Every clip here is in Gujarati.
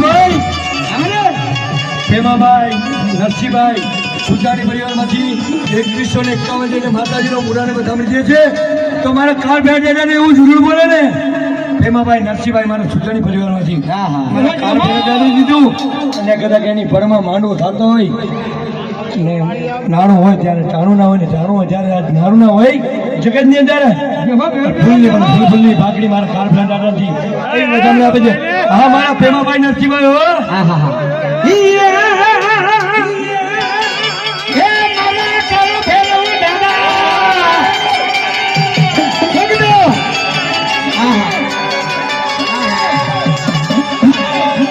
ભાઈ ભેમાભાઈ નરસિંહભાઈ સુજાની પરિવારમાંથી એકવીસો ને એકાવન જઈને માતાજીનો મુરાને બધા દે છે. તો મારા કાર ભેટ એવું જરૂર બોલે ને? ભેમાભાઈ નરસિંહભાઈ મારા સુજાની પરિવારમાંથી હા હા. દીધું. અને કદાચ એની ભરમાં માંડવો થતો હોય ને નાણું હોય ત્યારે ચાણું ના હોય ને ચાણું હોય ત્યારે આજ નાણું ના હોય જગતની અંદર ફૂલની પણ ફૂલ ફૂલની ભાગડી મારા કાર ભેટ દાદાથી આપે છે. હા મારા પ્રેમાભાઈ નરસિંહભાઈ હો. હા હા હા.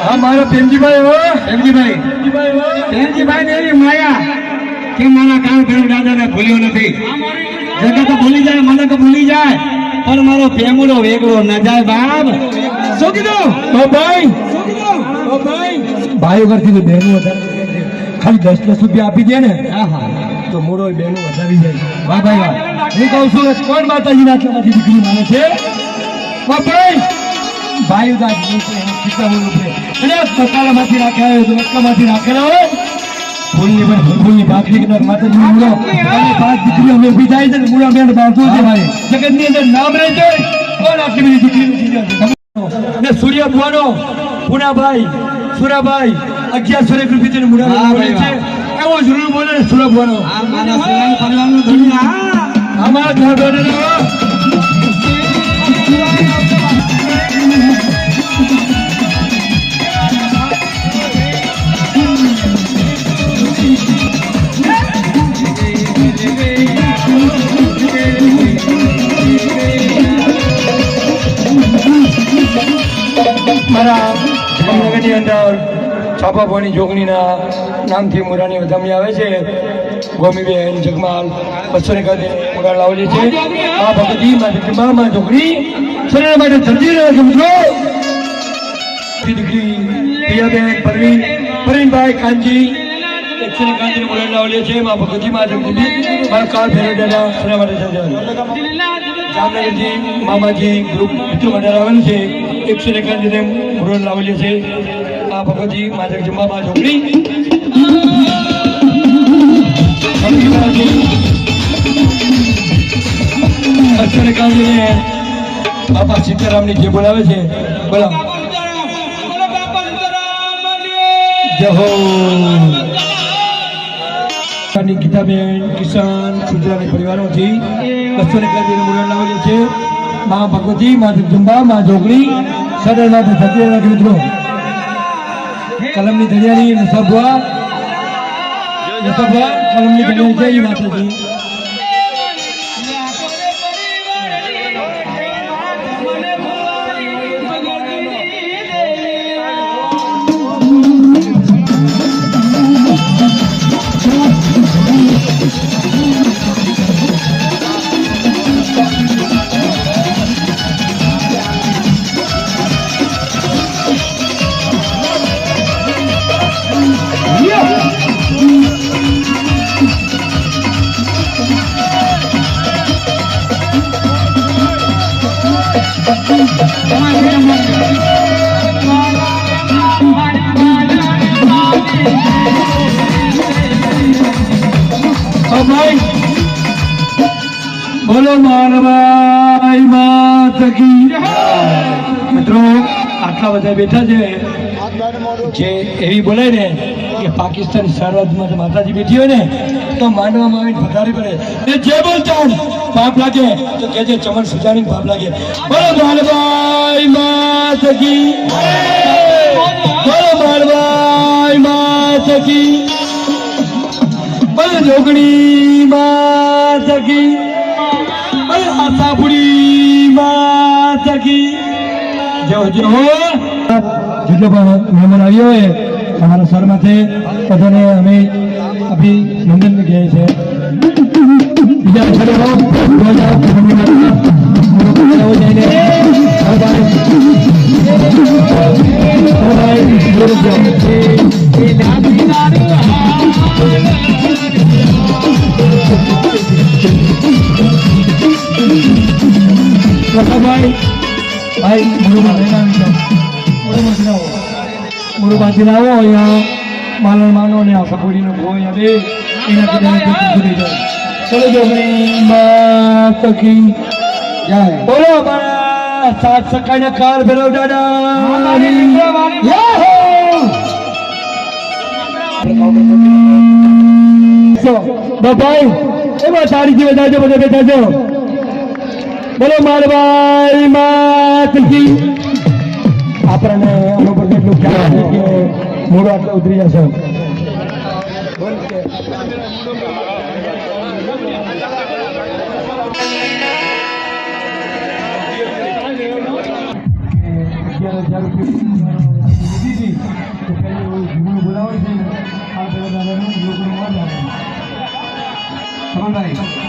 હા મારા પ્રેમજીભાઈ હો. પ્રેમજીભાઈ. પ્રેમજીભાઈ ને એવી માયા. કે મારા કાળ ભેરવ દાદાને ભૂલ્યો નથી? જગત તો ભૂલી જાય મને તો ભૂલી જાય. પણ મારો પ્રેમડો વેગળો ન જાય બાપ. શું કીધું? તો ભાઈ. ભાઈ. કરતી તો બહેનો ખાલી દસ દસ રૂપિયા આપી દે ને. હા હા. તો મોડો બહેનો વધારી જાય. વાહ ભાઈ વાહ. હું કહું છું કોણ કોણ માતાજીના આટલામાંથી દીકરી માને છે? બાપ ભાઈ. એના પિતા રૂપે અને મસાલામાંથી રાખ્યા હોય તો મટકામાંથી રાખેલા હોય. ફૂલની પણ ફૂલની ભાખરી કદાચ માતાજી મૂળો. અને પાંચ દીકરીઓ અમે ઊભી થાય છે ને મૂળા બેન છે જગતની અંદર નામ રહે છે કોણ આટલી બધી દીકરી અને સૂર્ય ભુવાનો પુનાભાઈ સુરાભાઈ અગિયાર સો એક રૂપિયા મૂળા બોલે છે. એવો જરૂર બોલે ને સૂર્ય ભુવાનો. આ મારા સિવાય પરિવારનું ધણી હા અમારા ઘર જામનગરની અંદર છાપાભાણી જોગણીના નામથી મુરાની વધામણી આવે છે. ગોમીબેન, જગમાલ બસો ને કદે પગાર લાવે છે. મા ભગવતી માટે માં જોગણી. શરીર માટે ધરતી રહે છે મિત્રો દીકરી પ્રિયાબેન પરવીન, પરવીનભાઈ કાનજી છે મા ભગવતી માં જગદીપ મારા કાળ માટે જામનગરજી મામાજી, ગ્રુપ મિત્રો મંડળ આવેલું છે. એકસો ને રીતે મુરણ લાવેલી છે આ ભગવતજી માતા જમવામાં ઝોપડી એકસો ને કાનજીને બાપા સીતારામની જે બોલાવે છે બોલા જય ની ગીતાબેન કિસાન ગુજરાતી પરિવારોથી બસો ને મુરણ લાવેલી છે મા ભગવતી મા જુંબા માં જોગણી સદર માથે સત્ય મિત્રો. કલમની દરિયાની નસબવા નસબવા કલમની દરિયાની જય માતાજી. મારવાઈ માત કી મિત્રો, આટલા બધા બેઠા છે. જે એવી બોલાય ને કે પાકિસ્તાન સરહદમાં માતાજી બેઠી હોય ને, તો માંડવામાં આવીને વધારે પડે એ જે બોલતા પાપ લાગે, તો કે જે ચમન સુજાની પાપ લાગે. બોલો માલભાઈ માતકી. બોલો માલભાઈ માતકી. બોલો, જોગણી માત આશાપુરી માત કી જો જો જેટલો પણ છે બીજા ભાઈ મુરુબા ભેગા આવી જાઓ મુરુબાથી આવો મુરુબાથી આવો અહીંયા માલણ માનો ને આ સપોડીનો ભો અહીંયા બે એના કરીને જતી જાય ચલો જો ભાઈ માત કી જય બોલો અમારા સાત સકાના કાર ભેરવ દાદા ભાઈ એમાં સારી જીવે જાજો બધા બેઠા છો બોલો મારભાઈ માત કી આપણને અનુભવ એટલું ખ્યાલ છે કે મોડો આટલો ઉતરી જશે. બોલાવે છે, આ પેલા દાદાનું માં લાગે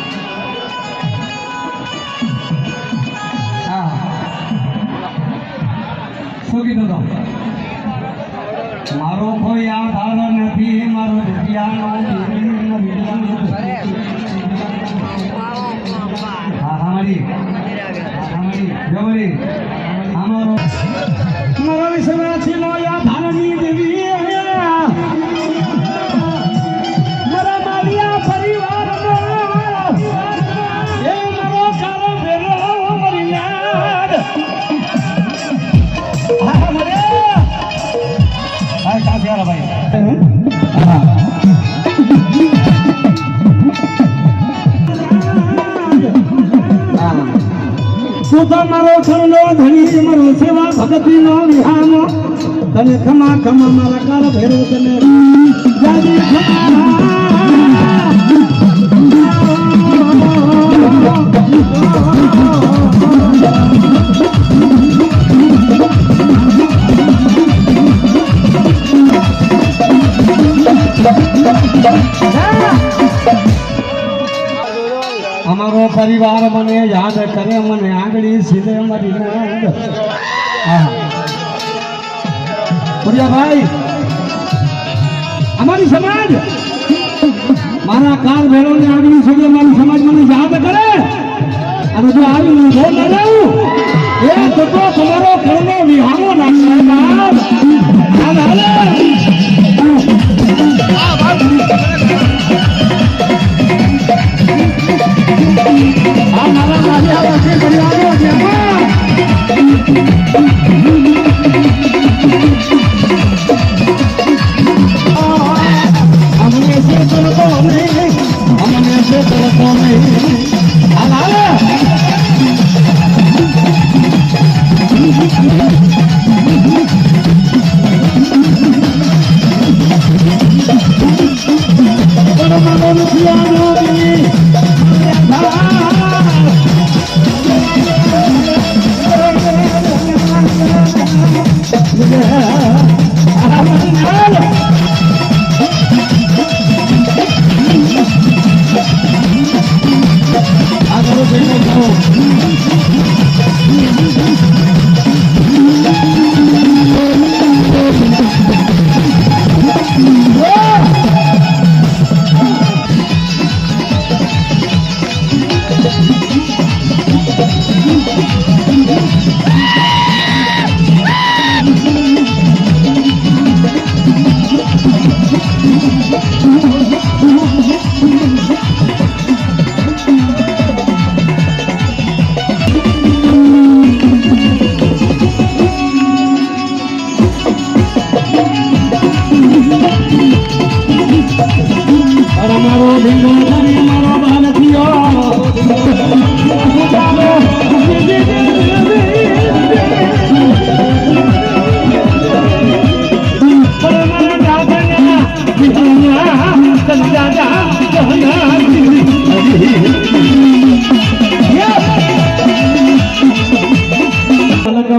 જો તું તો મારો છંદો, ધણી મારો સેવા ભગતી નો વિહામો તને ખમા ખમા મારા કાળ ભેરો તને. Thank ખમા. અમારો પરિવાર મને યાદ કરે, મને આંગળી સીધે મારી હા ભાઈ અમારી સમાજ? મારા કાર ભેળો ને આંગળી સીધે મારી સમાજ મને યાદ કરે? Thank you.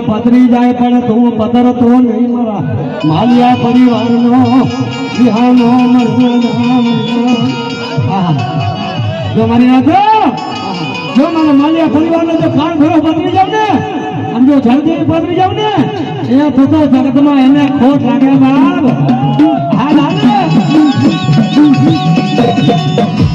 પતરી જાય પણ તું પતરતો નહીં મારા માલિયા પરિવારનો વિહાનો મરજો. જો મારી નાખો જો મારા માલિયા પરિવારનો જો કાન ભરો પથરી જાવ ને અને જો જલ્દી પથરી જાવ ને, એ થતો તો જગતમાં એને ખોટ લાગે બાપ Thank you.